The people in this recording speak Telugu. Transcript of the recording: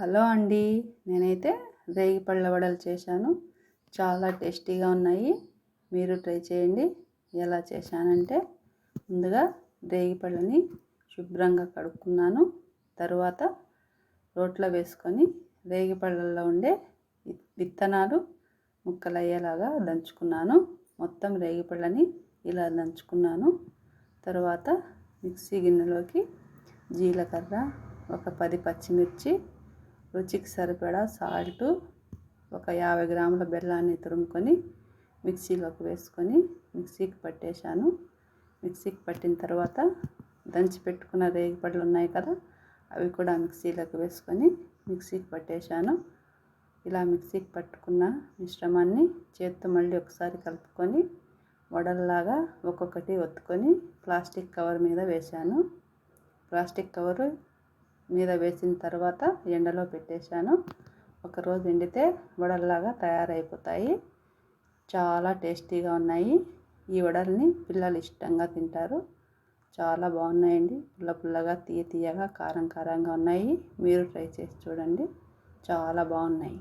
హలో అండి. నేనైతే రేగి పళ్ళ వడలు చేశాను. చాలా టేస్టీగా ఉన్నాయి. మీరు ట్రై చేయండి. ఎలా చేశానంటే ముందుగా రేగి పళ్ళని శుభ్రంగా కడుక్కున్నాను. తర్వాత రోట్లో వేసుకొని రేగి పళ్ళల్లో ఉండే విత్తనాలు ముక్కలయ్యేలాగా దంచుకున్నాను. మొత్తం రేగి పళ్ళని ఇలా దంచుకున్నాను. తర్వాత మిక్సీ గిన్నెలోకి జీలకర్ర ఒక పది పచ్చిమిర్చి రుచికి సరిపడా సాల్టు ఒక యాభై గ్రాముల బెల్లాన్ని తురుముకొని మిక్సీలోకి వేసుకొని మిక్సీకి పట్టేశాను. మిక్సీకి పట్టిన తర్వాత దంచి పెట్టుకున్న రేగిపళ్ళు ఉన్నాయి కదా అవి కూడా మిక్సీలోకి వేసుకొని మిక్సీకి పట్టేశాను. ఇలా మిక్సీకి పట్టుకున్న మిశ్రమాన్ని చేత్తో మళ్ళీ ఒకసారి కలుపుకొని వడల్లాగా ఒక్కొక్కటి ఒత్తుకొని ప్లాస్టిక్ కవర్ మీద వేశాను. ప్లాస్టిక్ కవరు మీద వేసిన తర్వాత ఎండలో పెట్టేశాను. ఒకరోజు ఎండితే వడల్లాగా తయారైపోతాయి. చాలా టేస్టీగా ఉన్నాయి. ఈ వడల్ని పిల్లలు ఇష్టంగా తింటారు. చాలా బాగున్నాయండి. పుల్ల పుల్లగా తీయ తీయగా కారం కారంగా ఉన్నాయి. మీరు ట్రై చేసి చూడండి. చాలా బాగున్నాయి.